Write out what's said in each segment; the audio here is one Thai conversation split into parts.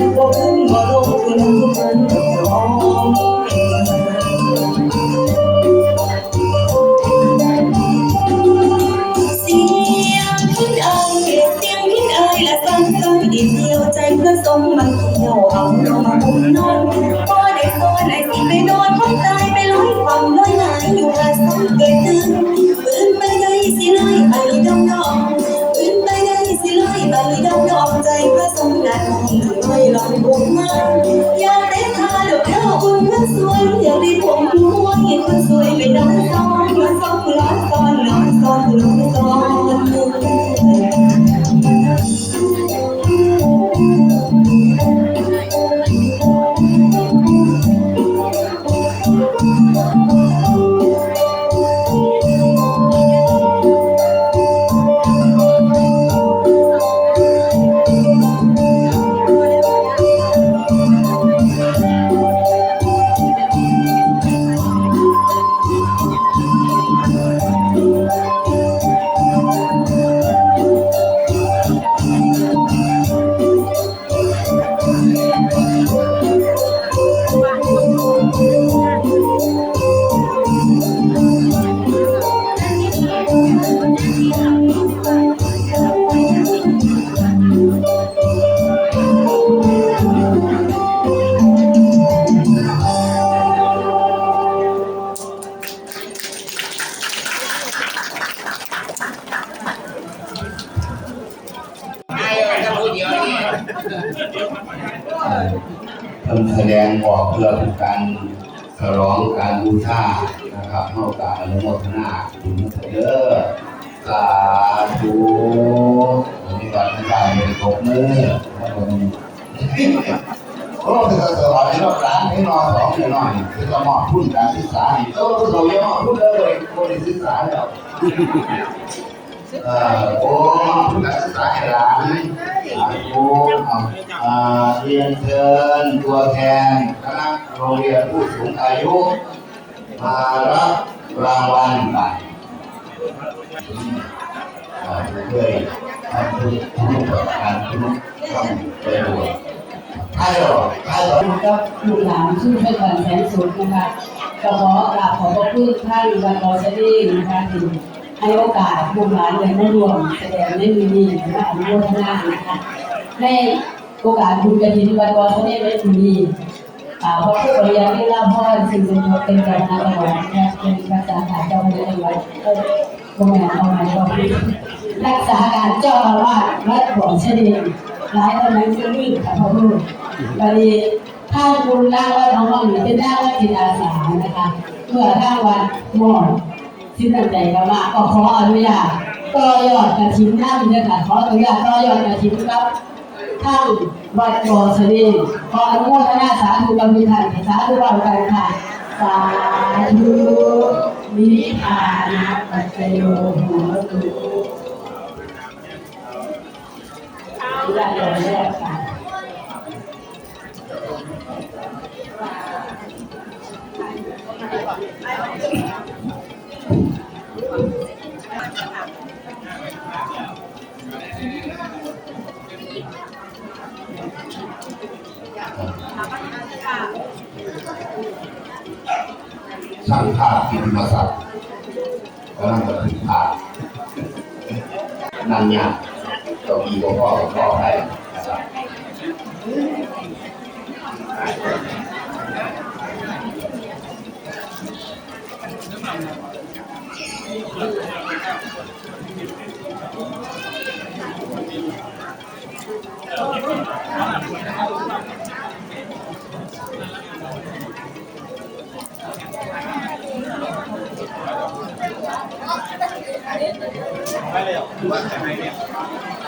ยงบ่ขึ้นบ่ลงคือ จะมอบทุนการศึกษาให้เออเราเรียกมอบทุนเลยคนศึกษาแล้วเออโอ้ผู้นักศึกษาให้ร้านอายุเอ่อเรียนเชิญตัวแทนคณะโรงเรียนผู้สูงอายุมารับรางวัลกันเอ่อด้วยทำทุกทุกประการทุกทำประโยชน์ ให้เราให้เรากับลูกหลานชื่อเพื่อนแสนสุดนะคะก็ขอกราบขอบพระคุณท่านวันรอชดีนะคะที่ให้โอกาสลูกหลานได้มารวมแสดงในมือนี้และอนุโมทนานะคะในโอกาสบุญกฐินวันรอชดีในมือนี้อ่าพระผู้บริยาที่ล่าพ่อสิ่งเป็นตัวเป็นการงานจังหวัดนะคะเป็นภาษาฐานเจ้าเมืองจังหวัดเออโรงงานเอาไว้ก็รักษาการเจ้าอาวาสวัดบ่อชดี หลายตอนนั้นก็รีบค่ะพ่อลูกบารีถ้าคุณร่างว่าน้องๆอยู่เป็นร่างว่าจิตอาสานะคะเมื่อร่างวันมอดที่ตั้งใจกันมาก็ขออนุญาตต่อยอดกระถิ่นนั่นนี่ยค่ะขออนุญาตต่อยอดกระถิ่นครับทั้งวัดโกศนีขออนุโมทนาสาธุกรรมิทันสาธุเรากันค่ะสาธุนิพพานะปัจจโยโหตุ ได้เลยแรกค่ะช่างภาพกิติมศักดิ์กำลังบันทึกภาพนั่นเนี่ ยตัวอีกพ่อพ่อให้นะครับอย่างแล้วแม่ที่แบบว่าขาดสีหลาย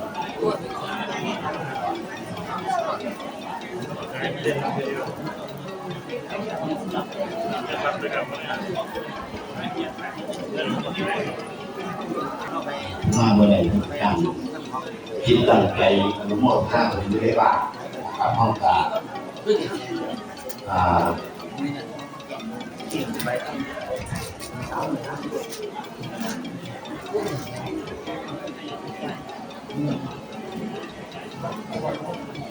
มาเมื่อไหร่ทุกอย่างคิดตั้งใจอนุโมทนาถึงได้บ้างกับห้องตาอ่าอ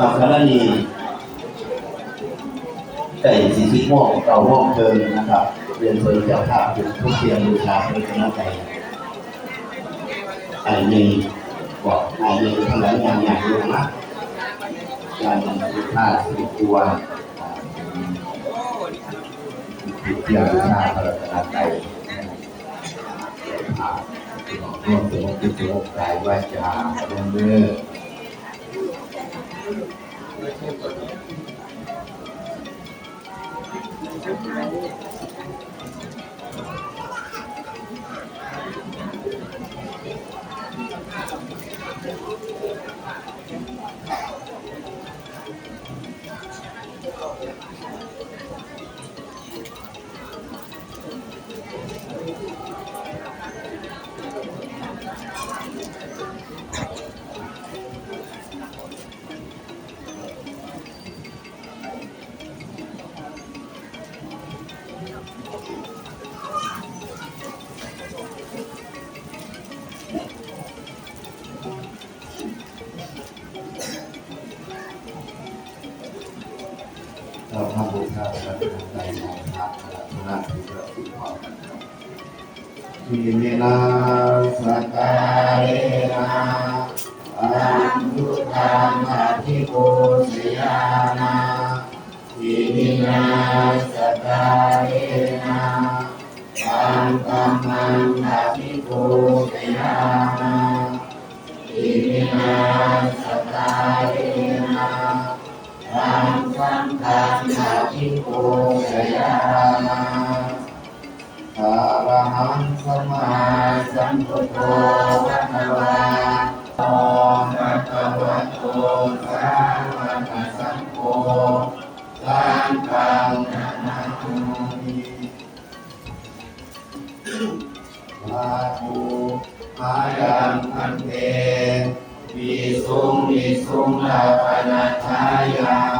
อาคารณีไก่สีสีม่วงเก่าห้องเดิมนะครับ เรียนเชิญเจ้าภาพทุกเทียนบูชาเป็นคณะไก่ไอ้หนึ่งบอกไอ้หนึ่งทั้งหลายอย่างอย่างลงนะการบูชาสิบตัวเทียนบูชาพระคณะไก่ร่วมถึงพิธีกายวาจะเรื่องเรื่อง เร ทำบุญทานแล้วในในทางพระนาที่เราติดต่อกันทีมินาสการเนะอันตุธรรมทิโกสยานาทีมินาสการเนะอันตัมมันทิโกสยานาทีมินาสการเนะธัมมังธัมมา ทิโกสยามาอะระหังสัมมาสัมพุทโธภะคะวาโตภะคะวะโตสาวกสังโฆสังฆังนะมามิสาธุอายังพันเตวิสุงวิสุงลาภนาทายา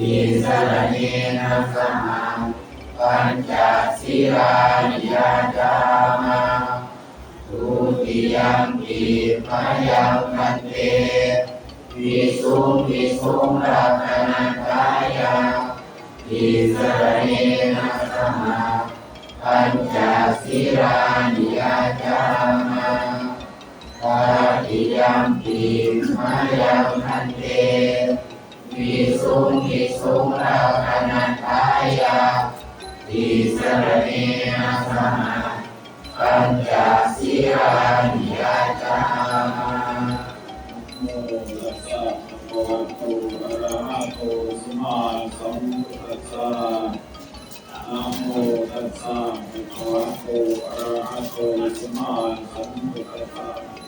ทิสรเนนะสมังปัญจศีรานิยจามาทุติยัมปิมยังมันเตวิสุงวิสุงลาภนาทายาทิสรเนนะสมังปัญจศีรานิยจามาปาติยัมปิมายังพันเต วิสุงวิสุงราคนันทายาติสรเนนะสมาปัญจศีรานิยาจามาโมตัสสะภะคะวะโตอะระหะโตสัมมาสัมพุทธัสสะนะโมตัสสะภะคะวะโตอะระหะโตสัมมาสัมพุทธัสสะ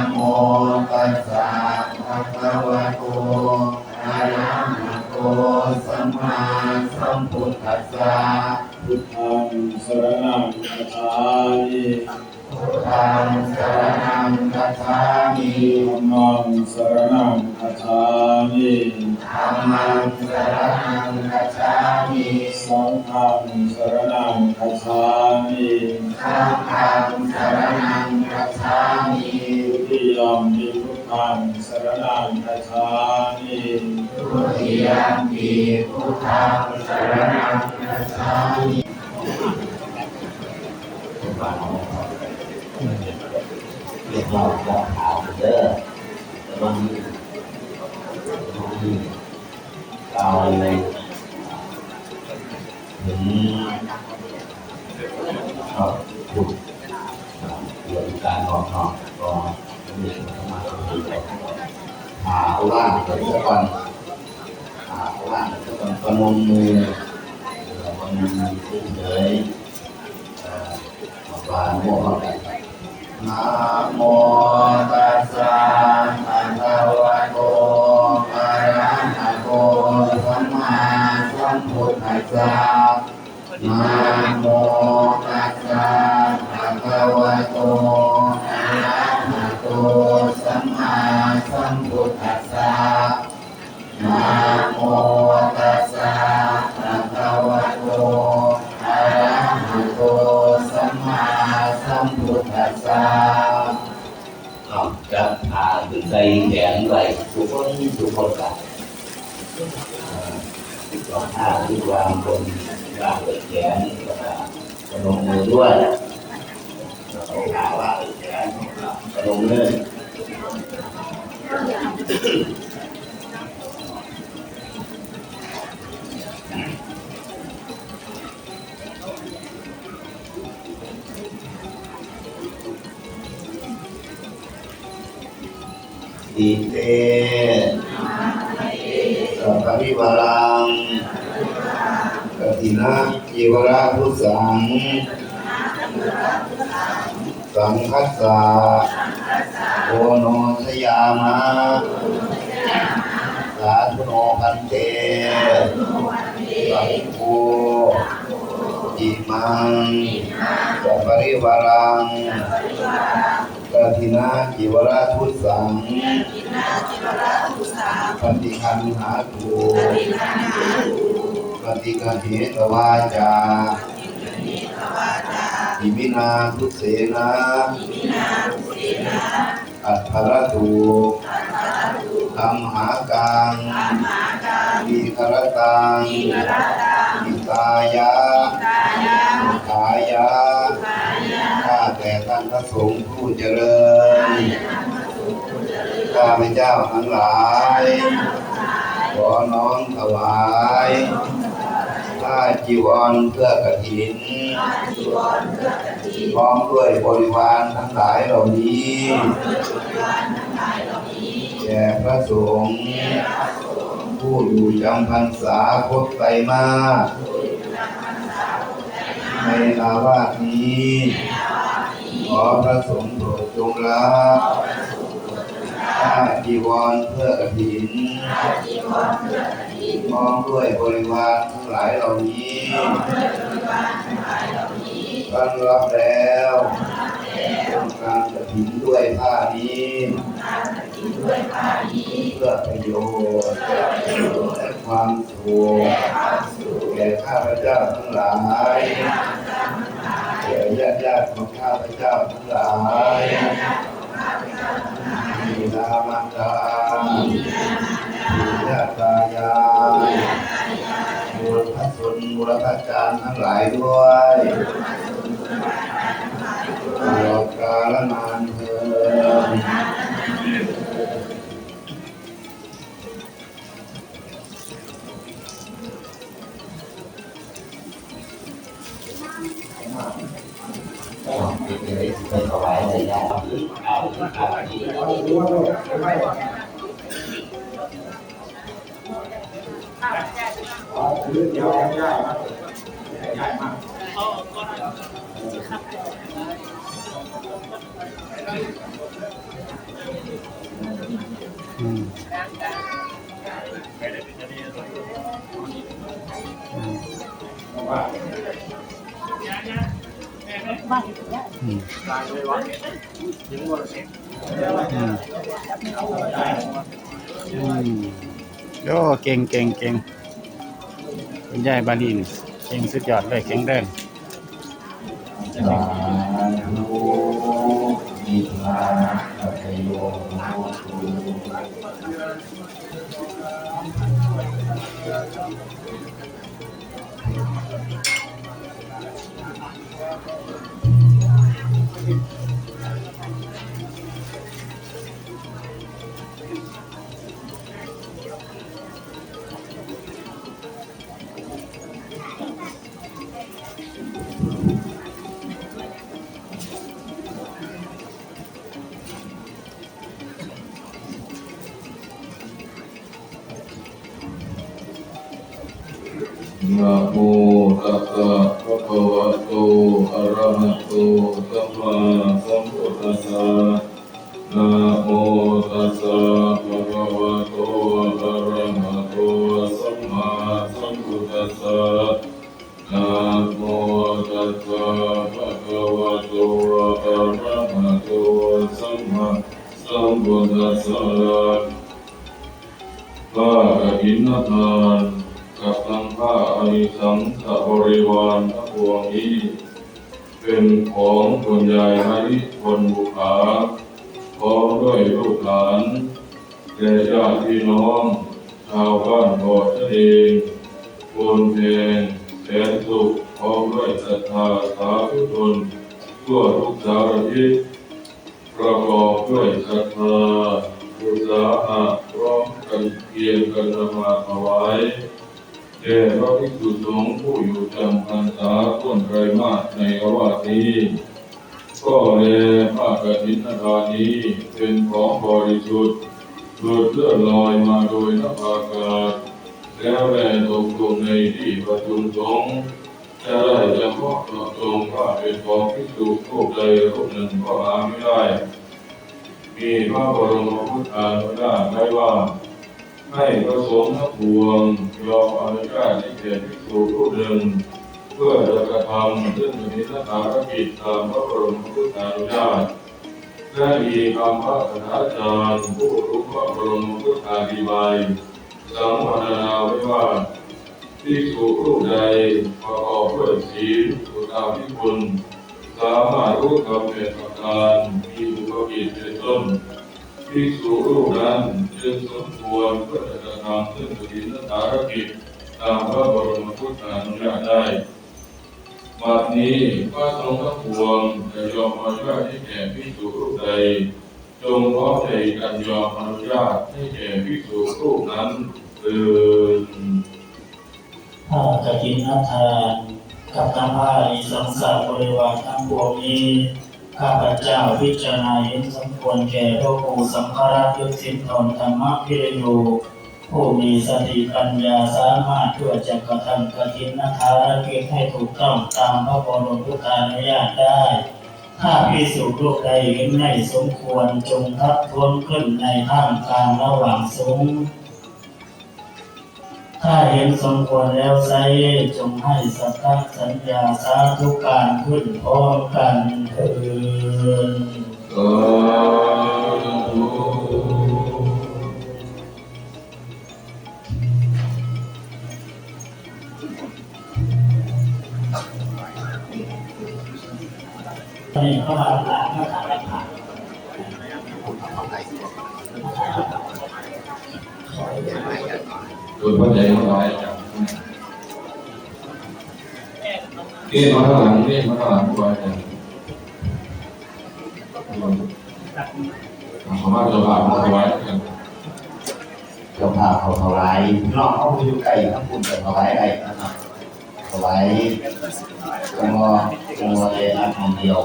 โม ตัสสะภะคะวะโตอะระหะโตสัมมาสัมพุทธัสสะพุทธังสรณังคัจฉามิพุทธังสรณังคัจฉามิธัมมังสรณังคัจฉามิธัมมังสรณังคัจฉามิสังฆังสรณังคัจฉามิสังฆังสรณังคัจฉามิ ยมปิพุทธังสรณังคัจฉามิทุติยมปีพุทธังสรณังคัจฉามิเรียกเราก็ถามเด้อแต่วันนี้วันนี้เราถึงก็พูดเรื่องการนอนนอนก็ สมาธิหาว่างเกิดก่อนหาว่างเกิดก่อนประนมมือประนมมือขึ้นเลยเอ่อวาโมเข้าไปนะโมตัสสะภะคะวะโตอะระหะโตสัมมาสัมพุทธัสสะนะโมตัสสะภะคะวะโต สัมมาสัมพุทธัสสะนะโมตัสสะภะคะวะโตอะระหะโตสัมมาสัมพุทธัสสะเอาจะพาถึงใจแขนไหลทุกคนทุกคนกันสอท่าที่วางบนวางบนแขนแล้วก็พนมมือด้วยแล้กาวา งบนแขนพนมมืออิเตสัพพิวรังกตินะจีวราพุสังสังคัสสะ โอโนสยามะสาธุโนพันเตสังโฆอิมังสัพพะวิวารังกตินะจีวราพุสังปฏิคันหาตูปฏิคันเหตวาจาอิมินาทุเสนา อัตถรตูธรรมหากังมีครตังอิตายะขายะข้าแต่ท่านพระสงฆ์ผู้เจริญข้าพเจ้าทั้งหลาย ขอน้อมถวาย ผ้าจีวรเพื่อกฐิน พร้อมด้วยบริวารทั้งหลายเหล่านี้แด่พระสงฆ์ผู้อยู่จำพรรษาครบไตรมาสในอาวาสนี้ขอพระสงฆ์โปรดจงรับผ้าจีวรเพื่อกฐิน พร้อมด้วยบริวารทั้งหลายเหล่านี้ต้อนรับแล้วทำการกฐินด้วยผ้านี้เพื่อประโยชน์และความสุขแก่ข้าพเจ้าทั้งหลายแก่ญาติญาติของข้าพเจ้าทั้งหลายมีนามารดามีญาติตา บุรพาจารย์ทั้งหลายด้วยตลอดกาลนานเถิดไปถวายอะไรได้เอาเอาอืมอืมอืมอืมโอ้เก่งเก่งเก่ง คุณยายบาลีนเก่งสุดยอดเลยแข็งแรงสาธุนิพพาปัจโยโกับทั้าอนิสังสบริวารทั้งปวงนี้เป็นของคุณยายฮาริคนบุภาพร้อมด้วยลูกหลานและญาติพี่น้องชาวบ้านบอทะเลบนเพนแสนสุขพร้อมด้วยศรัทธาสาธุชนทั่วทุกสารทิศประกอบด้วยศรัทธาอุตสาหะพร้อมกันเพียรกันมาถวาย แด่พระภิกษุสงฆ์ผู้อยู่จำพรรษาต้นไตรมาสในอาวาสนี้ก็แลผ้ากินทานนี้เป็นของบริสุทธิ์หลุดเลื่อนลอยมาโดยนภาอากาศ แล้วแลตกลงในที่ประชุมสงฆ์จะได้เฉพาะเจาะจงว่าเป็นของภิกษุรูปใดรูปหนึ่งก็หาไม่ได้ มีพระบรมพุทธานุญาตไว้ว่า ให้พระสงฆ์ทั้งปวงยอมอนุญาตให้แก่ภิกษุรูปหนึ่งเพื่อจะกระทำซึ่งมีสถานกิจตามพระบรมพุทธานุญาตและมีคำพระคณาจารย์ผู้รู้พระบรมพุทธาธิบายสังวรนาไว้ว่าภิกษุรูปใดประกอบด้วยศีลสุตาภิคุณสามารถรู้กำเนิดประการมีบุคกิจเป็นต้น ภิกษุรูปนั้นจึงสมควรเพื่อจะกระทำซึ่งศีลสารกิจตามพระบรมพุทธานุญาตได้บัดนี้พระสงฆ์ทั้งปวงจะยอมอนุญาตให้แก่ภิกษุรูปใด จงพร้อมใจกันยอมอนุญาตให้แก่ภิกษุรูปนั้นเดินผ้าจะกินทานกับทั้งผ้าอิสังสารบริวารทั้งปวงนี้ ข้าพเจ้าพิจารณาเห็นสมควรแก่พระผู้สัมภารยุทธินทนธรรมพิรโยผู้มีสติปัญญาสามารถช่วยจะกระทำกฐินทารกิจให้ถูกต้องตามพระบรมพุทธานุญาตได้ ถ้าพิสุรูปใดเห็นไม่สมควรจงทับทวนขึ้นในท่ามกลางระหว่างสงฆ์ ถ้าเห็นสมควรแล้วไซจงให้สัทธาสัญญาสาธุการขึ้นพร้อมกันเถิดสาธุตอนนี้เข้ามาหลังมาถาม โดยพระใจของเราจากเกี่ยมาข้างหลังเกี่ยมาข้างหลังด้วยกันสามารถจะผ่านมาไว้กันเจ้าภาเขาถวายลองเขาอยู่ใกล้ทั้งคุณจะถวายอะไรนะครับถวายกมมัวแต่อันคนเดียว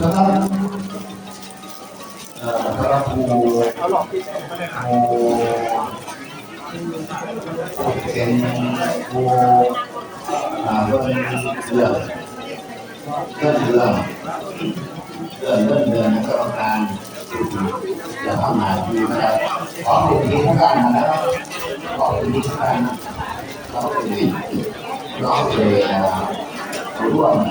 นะครับ แล้วก็เอ่อพระครูครูเป็นเครูอ่าเรื่องเรื่องเรื่องเรื่องเรื่องเรื่องเรื่องกรรมการจะทำงานที่นะครับขอเป็นที่ทุกานนะครับขอบคุณทุกท่านเราเป็นน้องเลยนะครับร่ตั้งวันะเดินครับเดินเดินถวายอะไรไปไปไปไปไปก็ก็นี่เลยว่าอ่าก็ต้องมี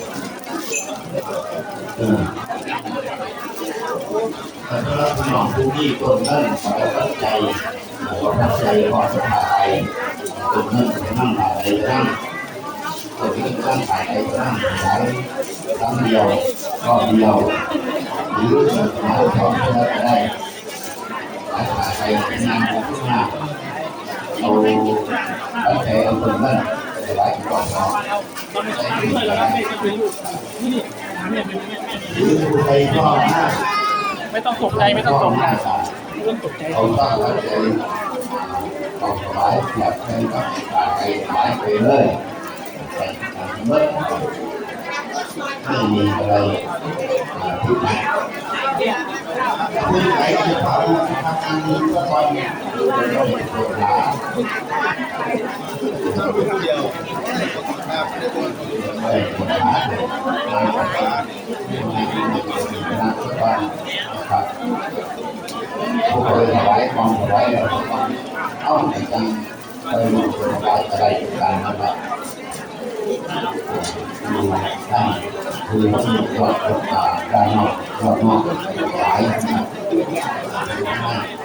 แต่ถ้าเราคุณหมอผู้ที่คนนั่นขอตั้งใจขอตั้งใจขอสถาใจคนนั่นนั่งหลายใจนั่งคนที่นั่งหลายใจนั่งหลายครั้งเดียวก็เดียวหรือมาสองก็ได้หลายหลายใจนั่งขึ้นมาเอาตั้งใจเอาคนนั่นหลายก่อนเนาะใคร ชอบมากไม่ต้องตกใจไม่ต้องตกใจมากค่ะไม่ต้องตกใจเขาตั้งใจออกหลายแบบใครก็ไปหลายไปเลยแต่เมื่อไม่มีอะไรที่ไหน คุณใครจะทำทำงานนี้ก็ตอนนี้จะต้องปวดหลาเดียวครับไม่ปวดหลาเลยงานการงานสักการนะครับผู้บริหารความถวายเราต้องเอาในการไปลงทุนอะไรอะไรการนะครับ ดูท่านคือที่ยอดประกาศการนอกยอดนอกหลายนะครับ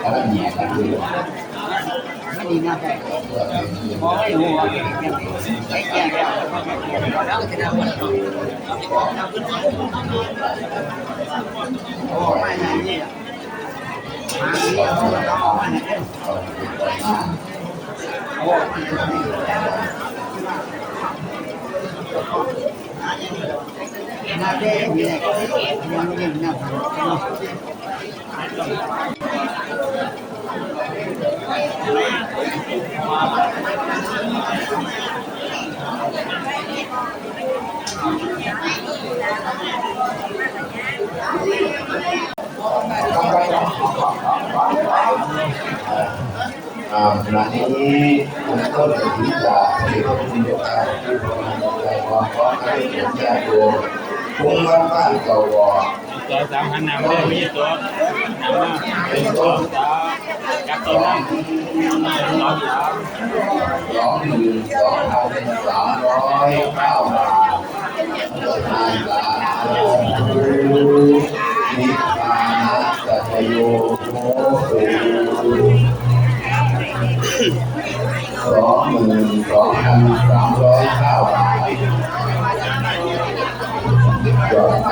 ก็ได้เนี่ยกันคือไม่ดีนะแต่โอ้ยหัวไอ้แก่แล้วโอ้ไม่ไหนเนี่ยอ่าขณะนี้ผมก็จะที่จะเรีย นรู้ในการที่ผมใจความร้อนให้เกิดแก่ตั วคุ้งวัดบ้านเก่าวอตัวสามพันนำได้ไม่ใช่ตัวหนังมาเป็นต้นจับตัวนั่งน้องสาวสองหมื่นสองพันสามร้อยเก้าบาททานสาธุนิพพานะสัจโยโมสุสองหมื่นสองพันสามร้อย